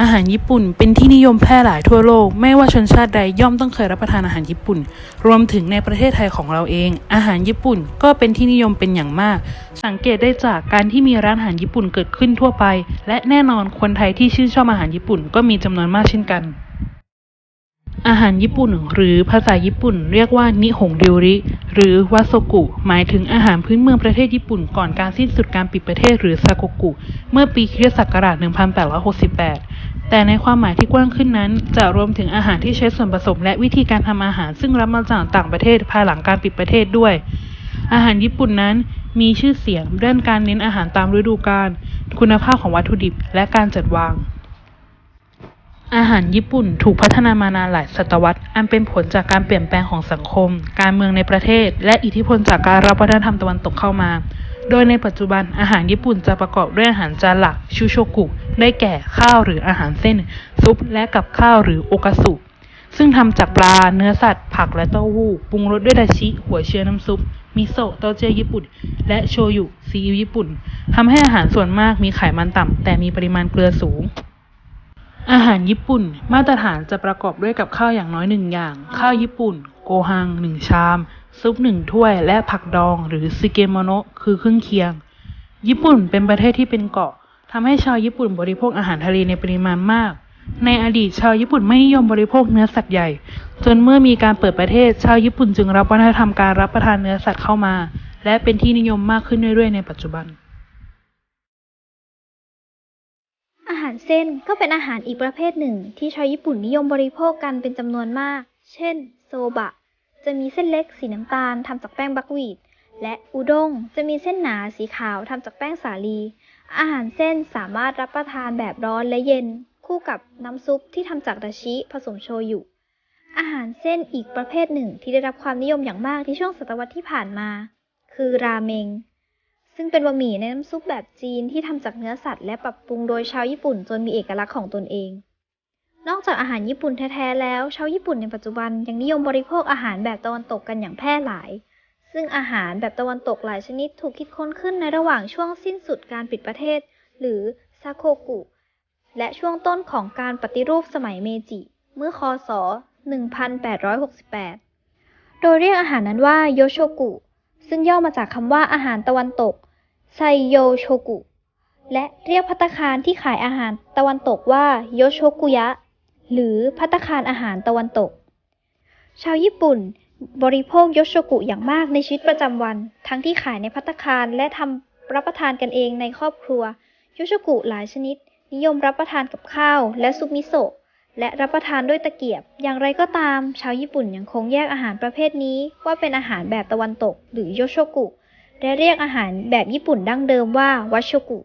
อาหารญี่ปุ่นเป็นที่นิยมแพร่หลายทั่วโลก ไม่ว่าชนชาติใดย่อมต้องเคยรับประทานอาหารญี่ปุ่น รวมถึงในประเทศไทยของเราเอง อาหารญี่ปุ่นก็เป็นที่นิยมเป็นอย่างมาก สังเกตได้จากการที่มีร้านอาหารญี่ปุ่นเกิดขึ้นทั่วไป และแน่นอนคนไทยที่ชื่นชอบอาหารญี่ปุ่นก็มีจำนวนมากเช่นกัน อาหารญี่ปุ่น หรือภาษาญี่ปุ่น เรียกว่านิฮงริวริ หรือวาโซกุ หมายถึงอาหารพื้นเมืองประเทศญี่ปุ่น ก่อนการสิ้นสุดการปิดประเทศหรือซาโกกุ เมื่อปีคริสตศักราช 1868 แต่ในความหมายที่กว้างขึ้นนั้น จะรวมถึงอาหารที่ใช้ส่วนผสม และวิธีการทำอาหารซึ่งรับมาจากต่างประเทศภายหลังการปิดประเทศด้วย อาหารญี่ปุ่นนั้นมีชื่อเสียงด้านการเน้นอาหารตามฤดูกาลคุณภาพของวัตถุดิบและการจัดวาง อาหารญี่ปุ่นถูกพัฒนามานานหลายศตวรรษ อันเป็นผลจากการเปลี่ยนแปลงของสังคม การเมืองในประเทศ และอิทธิพลจากการรับวัฒนธรรมตะวันตกเข้ามา โดยในปัจจุบันอาหารญี่ปุ่นจะประกอบด้วยอาหารจานหลักชูโชกุ ได้แก่ข้าวหรืออาหารเส้น ซุปและกับข้าวหรือโอกาสุซึ่งทำจากปลาเนื้อสัตว์ ผักและเต้าหู้ปรุงรสด้วยดาชิ หัวเชื้อน้ำซุป มิโซะเต้าเจี้ยวญี่ปุ่น และโชยุซีอิ๊วญี่ปุ่นทำให้อาหารส่วนมากมีไขมันต่ำแต่มีปริมาณเกลือสูง อาหารญี่ปุ่น มาตรฐานจะประกอบด้วยกับข้าวอย่างน้อยหนึ่งอย่าง ข้าวญี่ปุ่น โกฮังหนึ่งชาม ซุปหนึ่งถ้วย และผักดอง หรือซึเกโมโนะคือเครื่องเคียง ญี่ปุ่นเป็นประเทศที่เป็นเกาะ ทำให้ชาวญี่ปุ่นบริโภคอาหารทะเลในปริมาณมาก ในอดีตชาวญี่ปุ่นไม่นิยมบริโภคเนื้อสัตว์ใหญ่ จนเมื่อมีการเปิดประเทศ ชาวญี่ปุ่นจึงรับวัฒนธรรมการรับประทานเนื้อสัตว์เข้ามา และเป็นที่นิยมมากขึ้นเรื่อยๆในปัจจุบัน อาหารเส้นก็เป็นอาหารอีกประเภทหนึ่ง ที่ชาวญี่ปุ่นนิยมบริโภคกันเป็นจำนวนมาก เช่น โซบะ จะมีเส้นเล็กสีน้ำตาลทำจากแป้งบักวีตและอุด้งจะมีเส้นหนาสีขาวทำจากแป้งสาลี อาหารเส้นสามารถรับประทานแบบร้อนและเย็น คู่กับน้ำซุปที่ทำจากดาชิผสมโชยุ อาหารเส้นอีกประเภทหนึ่งที่ได้รับความนิยมอย่างมากในช่วงศตวรรษที่ผ่านมา คือราเมง ซึ่งเป็นบะหมี่ในน้ำซุปแบบจีนที่ทำจากเนื้อสัตว์และปรับปรุงโดยชาวญี่ปุ่นจนมีเอกลักษณ์ของตนเอง นอกจากอาหารญี่ปุ่นแท้ๆแล้ว ชาวญี่ปุ่นในปัจจุบันยังนิยมบริโภคอาหารแบบตะวันตกกันอย่างแพร่หลาย ซึ่งอาหารแบบตะวันตกหลายชนิดถูกคิดค้นขึ้นในระหว่างช่วงสิ้นสุดการปิดประเทศ หรือซาโคกุ และช่วงต้นของการปฏิรูปสมัยเมจิ เมื่อคศ 1868 โดยเรียกอาหารนั้นว่าโยโชกุ ซึ่งย่อมาจากคำว่าอาหารตะวันตกไซโยโชกุ และเรียกพัตคารที่ขายอาหารตะวันตกว่าโยโชกุยะ หรือพัตคารอาหารตะวันตก ชาวญี่ปุ่น บริโภคยโชกุอย่างมากในชีวิตประจำวัน ทั้งที่ขายในพัตคารและทำรับประทานกันเองในครอบครัวยโชกุหลายชนิด นิยมรับประทานกับข้าว และซุปมิโซะและรับประทานด้วยตะเกียบ อย่างไรก็ตาม ชาวญี่ปุ่นยังคงแยกอาหารประเภทนี้ ว่าเป็นอาหารแบบตะวันตก หรือโยโชกุและเรียกอาหารแบบญี่ปุ่นดั้งเดิมว่าวัชโชกุ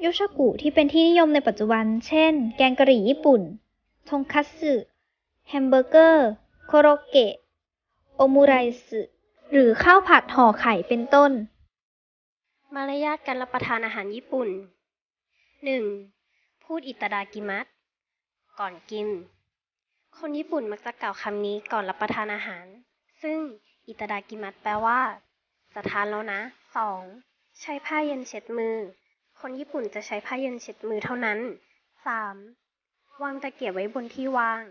โยโชกุที่เป็นที่นิยมในปัจจุบัน เช่น แกงกะหรี่ญี่ปุ่นทงคัตสึแฮมเบอร์เกอร์ โคโรเกะ โอมูไรสึหรือข้าวผัดห่อไข่เป็นต้น มารยาทการรับประทานอาหารญี่ปุ่น 1. พูดอิตาดากิมัสก่อนกิน คนญี่ปุ่นมักจะกล่าวคำนี้ก่อนรับประทานอาหาร ซึ่งอิตาดากิมัสแปลว่า จะทานแล้วนะ 2. ใช้ผ้าเย็นเช็ดมือ คนญี่ปุ่นจะใช้ผ้าเย็นเช็ดมือเท่านั้น 3. วางตะเกียบไว้บนที่วาง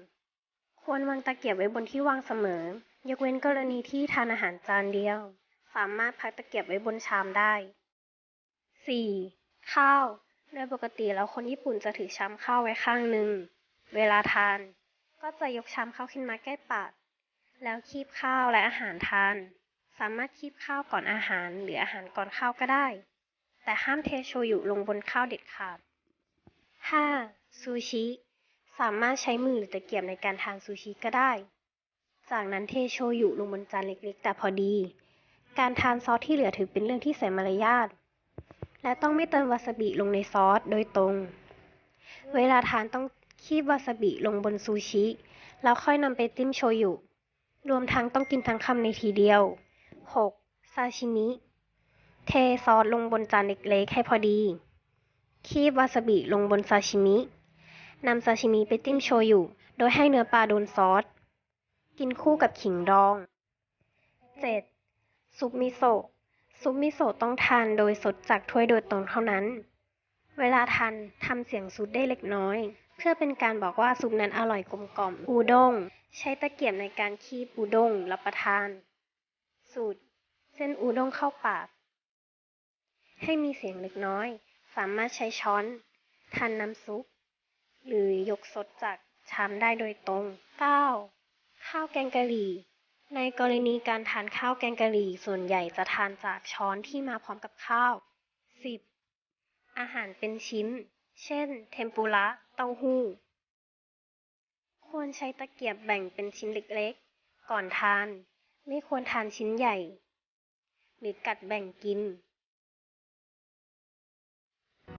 ควรวางตะเกียบไว้บนที่วางเสมอ ยกเว้นกรณีที่ทานอาหารจานเดียว สามารถพักตะเกียบไว้บนชามได้ 4. ข้าว โดยปกติแล้วคนญี่ปุ่นจะถือชามข้าวไว้ข้างหนึ่ง เวลาทาน ก็จะยกชามข้าวขึ้นมาใกล้ปาก แล้วคีบข้าวและอาหารทาน สามารถคีบข้าวก่อนอาหาร หรืออาหารก่อนข้าวก็ได้ แต่ห้ามเทโชยุลงบนข้าวเด็ดขาด 5. ซูชิ สามารถใช้มือหรือตะเกียบในการทานซูชิก็ได้ จากนั้นเทโชยุลงบนจานเล็กๆ แต่พอดี การทานซอสที่เหลือถือเป็นเรื่องที่เสียมารยาท และต้องไม่เติมวาซาบิลงในซอสโดยตรง เวลาทานต้องคีบวาซาบิลงบนซูชิ แล้วค่อยนำไปจิ้มโชยุ รวมทั้งต้องกินทั้งคำในทีเดียว 6. ซาชิมิ เทซอสลงบนจานเล็กๆ ให้พอดี คีบวาซาบิลงบนซาชิมินำซาชิมิไปจิ้มโชยุ โดยให้เนื้อปลาโดนซอส กินคู่กับขิงดอง 7. ซุปมิโซะ ซุปมิโซะต้องทานโดยสดจากถ้วยโดยตรงเท่านั้น เวลาทานทำเสียงซุดได้เล็กน้อย เพื่อเป็นการบอกว่าซุปนั้นอร่อยกลมกล่อม อูด้ง ใช้ตะเกียบในการคีบอูด้งรับประทาน สูตร เส้นอูด้งเข้าปาก ให้มีเสียงเล็กน้อย สามารถใช้ช้อนทานน้ำซุป หรือยกสดจากชามได้โดยตรง 9. ข้าวแกงกะหรี่ ในกรณีการทานข้าวแกงกะหรี่ ส่วนใหญ่จะทานจากช้อนที่มาพร้อมกับข้าว 10. อาหารเป็นชิ้น เช่น เทมปุระเต้าหู้ ควรใช้ตะเกียบแบ่งเป็นชิ้นเล็กๆ ก่อนทาน ไม่ควรทานชิ้นใหญ่ หรือกัดแบ่งกิน